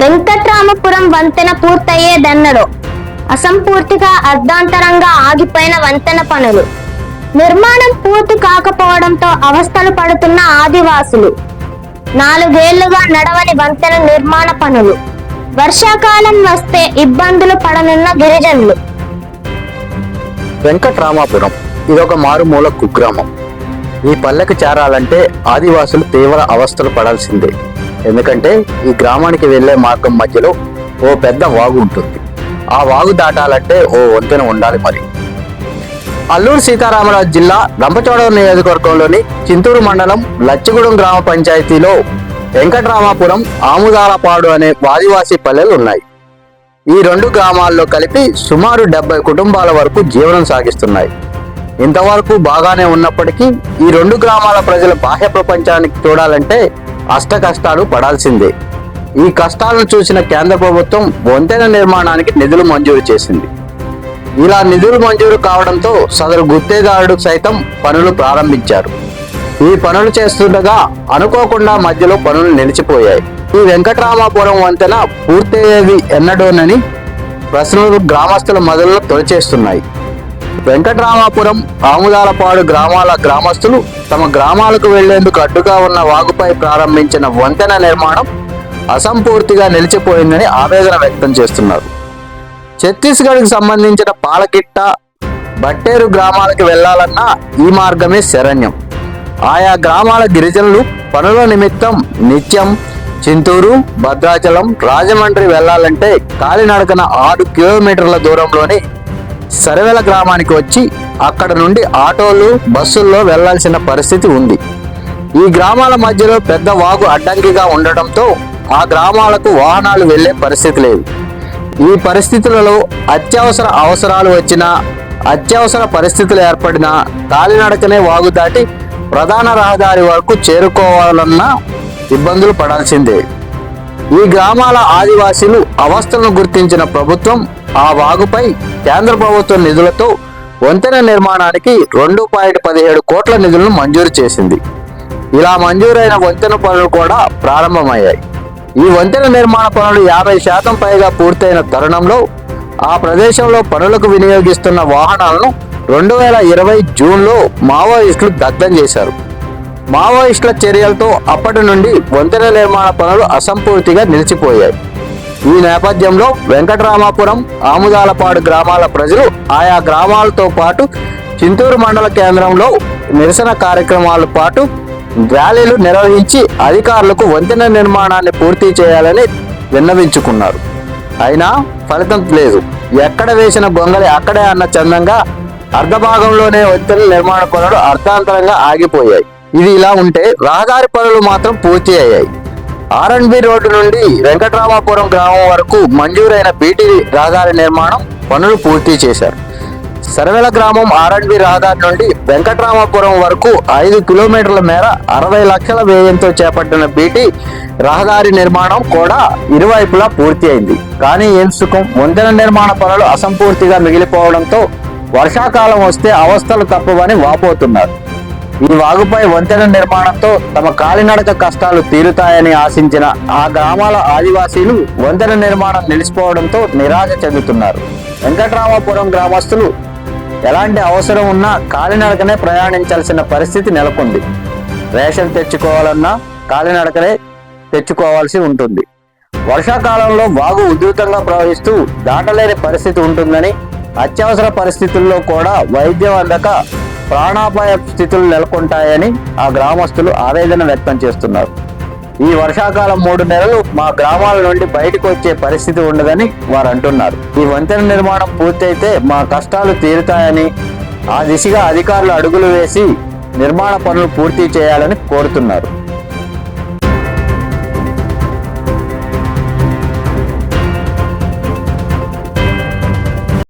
వెంకట్రామపురం వంతెన పూర్తయ్యేదన్నడు. అసంపూర్తిగా అర్ధాంతరంగా ఆగిపోయిన వంతెన పనులు. నిర్మాణం పూర్తి కాకపోవడంతో అవస్థలు పడుతున్న ఆదివాసులు. నాలుగేళ్ళుగా నడవని వంతెన నిర్మాణ పనులు. వర్షాకాలం వస్తే ఇబ్బందులు పడనున్న గిరిజనులు. వెంకట్రామాపురం ఇదొక మారుమూల కుగ్రామం. ఈ పల్లెకు చేరాలంటే ఆదివాసులు తీవ్ర అవస్థలు పడాల్సిందే. ఎందుకంటే ఈ గ్రామానికి వెళ్ళే మార్గం మధ్యలో ఓ పెద్ద వాగు ఉంటుంది. ఆ వాగు దాటాలంటే ఓ వంతెన ఉండాలి మరి. అల్లూరు సీతారామరాజు జిల్లా రంపచోడవరం నియోజకవర్గంలోని చింతూరు మండలం లచ్చిగూడెం గ్రామ పంచాయతీలో వెంకటరామాపురం ఆముదాలపాడు అనే ఆదివాసీ పల్లెలు ఉన్నాయి. ఈ రెండు గ్రామాల్లో కలిపి సుమారు డెబ్బై కుటుంబాల వరకు జీవనం సాగిస్తున్నాయి. ఇంతవరకు బాగానే ఉన్నప్పటికీ ఈ రెండు గ్రామాల ప్రజల బాహ్య ప్రపంచానికి చూడాలంటే అష్ట కష్టాలు పడాల్సిందే. ఈ కష్టాలను చూసిన కేంద్ర ప్రభుత్వం వంతెన నిర్మాణానికి నిధులు మంజూరు చేసింది. ఇలా నిధులు మంజూరు కావడంతో సదరు గుత్తేదారుడు సైతం పనులు ప్రారంభించారు. ఈ పనులు చేస్తుండగా అనుకోకుండా మధ్యలో పనులు నిలిచిపోయాయి. ఈ వెంకటరామాపురం వంతెన పూర్తయ్యేది ఎన్నడోనని ప్రశ్నలు గ్రామస్తుల మొదలను తొలిచేస్తున్నాయి. వెంకటరామాపురం ఆముదాలపాడు గ్రామాల గ్రామస్తులు తమ గ్రామాలకు వెళ్ళేందుకు అడ్డుగా ఉన్న వాగుపై ప్రారంభించిన వంతెన నిర్మాణం అసంపూర్తిగా నిలిచిపోయిందని ఆవేదన వ్యక్తం చేస్తున్నారు. ఛత్తీస్గఢ్కి సంబంధించిన పాలకిట్ట బట్టేరు గ్రామాలకు వెళ్ళాలన్నా ఈ మార్గమే శరణ్యం. ఆయా గ్రామాల గిరిజనులు పనుల నిమిత్తం నిత్యం చింతూరు భద్రాచలం రాజమండ్రి వెళ్ళాలంటే కాలినడకన ఆరు కిలోమీటర్ల దూరంలోని సరవెల గ్రామానికి వచ్చి అక్కడ నుండి ఆటోలు బస్సుల్లో వెళ్ళాల్సిన పరిస్థితి ఉంది. ఈ గ్రామాల మధ్యలో పెద్ద వాగు అడ్డంకిగా ఉండటంతో ఆ గ్రామాలకు వాహనాలు వెళ్ళే పరిస్థితి లేదు. ఈ పరిస్థితులలో అత్యవసర అవసరాలు వచ్చినా అత్యవసర పరిస్థితులు ఏర్పడినా కాలినడకనే వాగు దాటి ప్రధాన రహదారి వరకు చేరుకోవాలన్నా ఇబ్బందులు పడాల్సిందే. ఈ గ్రామాల ఆదివాసీలు అవస్థలను గుర్తించిన ప్రభుత్వం ఆ వాగుపై కేంద్ర ప్రభుత్వం నిధులతో వంతెన నిర్మాణానికి రెండు పాయింట్ పదిహేడు కోట్ల నిధులను మంజూరు చేసింది. ఇలా మంజూరైన వంతెన పనులు కూడా ప్రారంభమయ్యాయి. ఈ వంతెన నిర్మాణ పనులు యాభై శాతం పైగా పూర్తయిన తరుణంలో ఆ ప్రదేశంలో పనులకు వినియోగిస్తున్న వాహనాలను రెండు వేల ఇరవై జూన్లో మావోయిస్టులు దగ్ధం చేశారు. మావోయిస్టుల చర్యలతో అప్పటి నుండి వంతెన నిర్మాణ పనులు అసంపూర్తిగా నిలిచిపోయాయి. ఈ నేపథ్యంలో వెంకటరామాపురం ఆముదాలపాడు గ్రామాల ప్రజలు ఆయా గ్రామాలతో పాటు చింతూరు మండల కేంద్రంలో నిరసన కార్యక్రమాల పాటు ర్యాలీలు నిర్వహించి అధికారులకు వంతెన నిర్మాణాన్ని పూర్తి చేయాలని విన్నవించుకున్నారు. అయినా ఫలితం లేదు. ఎక్కడ వేసిన గొంగలి అక్కడే అన్న చందంగా అర్ధభాగంలోనే వంతెన నిర్మాణ పనులు అర్థాంతరంగా ఆగిపోయాయి. ఇది ఇలా ఉంటే రహదారి పనులు మాత్రం పూర్తి అయ్యాయి. ఆర్ఎండ్బి రోడ్డు నుండి వెంకట్రామాపురం గ్రామం వరకు మంజూరైన బీటీ రహదారి నిర్మాణం పనులు పూర్తి చేశారు. సర్వెల గ్రామం ఆర్ఎండ్బి రహదారి నుండి వెంకట్రామాపురం వరకు ఐదు కిలోమీటర్ల మేర అరవై లక్షల వ్యయంతో చేపట్టిన బీటీ రహదారి నిర్మాణం కూడా ఇరువైపులా పూర్తి అయింది. కానీ ఏం సుఖం? వంతెన నిర్మాణ పనులు అసంపూర్తిగా మిగిలిపోవడంతో వర్షాకాలం వస్తే అవస్థలు తప్పవని వాపోతున్నారు. ఈ వాగుపై వంతెన నిర్మాణంతో తమ కాలినడక కష్టాలు తీరుతాయని ఆశించిన ఆ గ్రామాల ఆదివాసీలు వంతెన నిర్మాణం నిలిచిపోవడంతో నిరాశ చెందుతున్నారు. వెంకటరామపురం గ్రామస్తులు ఎలాంటి అవసరం ఉన్నా కాలినడకనే ప్రయాణించాల్సిన పరిస్థితి నెలకొంది. రేషన్ తెచ్చుకోవాలన్నా కాలినడకనే తెచ్చుకోవాల్సి ఉంటుంది. వర్షాకాలంలో వాగు ఉధృతంగా ప్రవహిస్తూ దాటలేని పరిస్థితి ఉంటుందని అత్యవసర పరిస్థితుల్లో కూడా వైద్యం అందక ప్రాణాపాయ స్థితులు నెలకొంటాయని ఆ గ్రామస్తులు ఆవేదన వ్యక్తం చేస్తున్నారు. ఈ వర్షాకాలం మూడు నెలలు మా గ్రామాల నుండి బయటకు వచ్చే పరిస్థితి ఉండదని వారు అంటున్నారు. ఈ వంతెన నిర్మాణం పూర్తయితే మా కష్టాలు తీరుతాయని ఆ దిశగా అధికారులు అడుగులు వేసి నిర్మాణ పనులు పూర్తి చేయాలని కోరుతున్నారు.